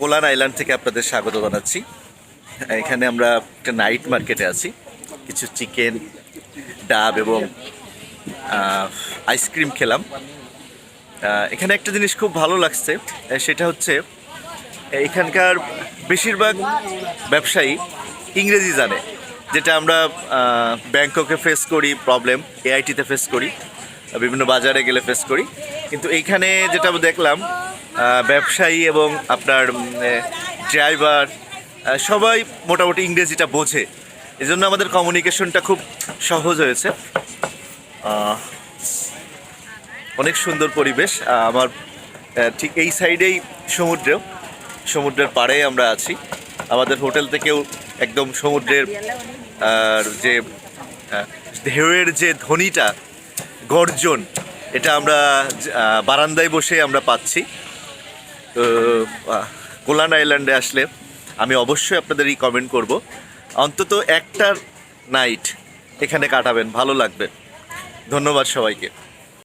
Kalyan island থেকে আপনাদের স্বাগত জানাচ্ছি। এখানে আমরা একটা নাইট মার্কেটে আছি। কিছু চিকেন, ডাব এবং আইসক্রিম খেলাম। এখানে একটা জিনিস খুব ভালো লাগছে সেটা হচ্ছে, এখানকার বেশিরভাগ ব্যবসায়ী ইংরেজি জানে, যেটা আমরা ব্যাংককে ফেস করি প্রবলেম এআইটিতে ফেস করি, বিভিন্ন বাজারে গেলে ফেস করি। কিন্তু এইখানে যেটা দেখলাম ব্যবসায়ী এবং আপনার ড্রাইভার সবাই মোটামুটি ইংরেজিটা বোঝে। এই জন্য আমাদের কমিউনিকেশনটা খুব সহজ হয়েছে। অনেক সুন্দর পরিবেশ। আমার ঠিক এই সাইডেই সমুদ্রেও সমুদ্রের পাড়ে আমরা আছি। আমাদের হোটেল থেকেও একদম সমুদ্রের যে ঢেউয়ের যে ধ্বনিটা, গর্জন, এটা আমরা বারান্দায় বসে আমরা পাচ্ছি। কোলান আইল্যান্ডে আসলে আমি অবশ্যই আপনাদেরই কমেন্ট করব। অন্তত একটা নাইট এখানে কাটাবেন, ভালো লাগবে। ধন্যবাদ সবাইকে।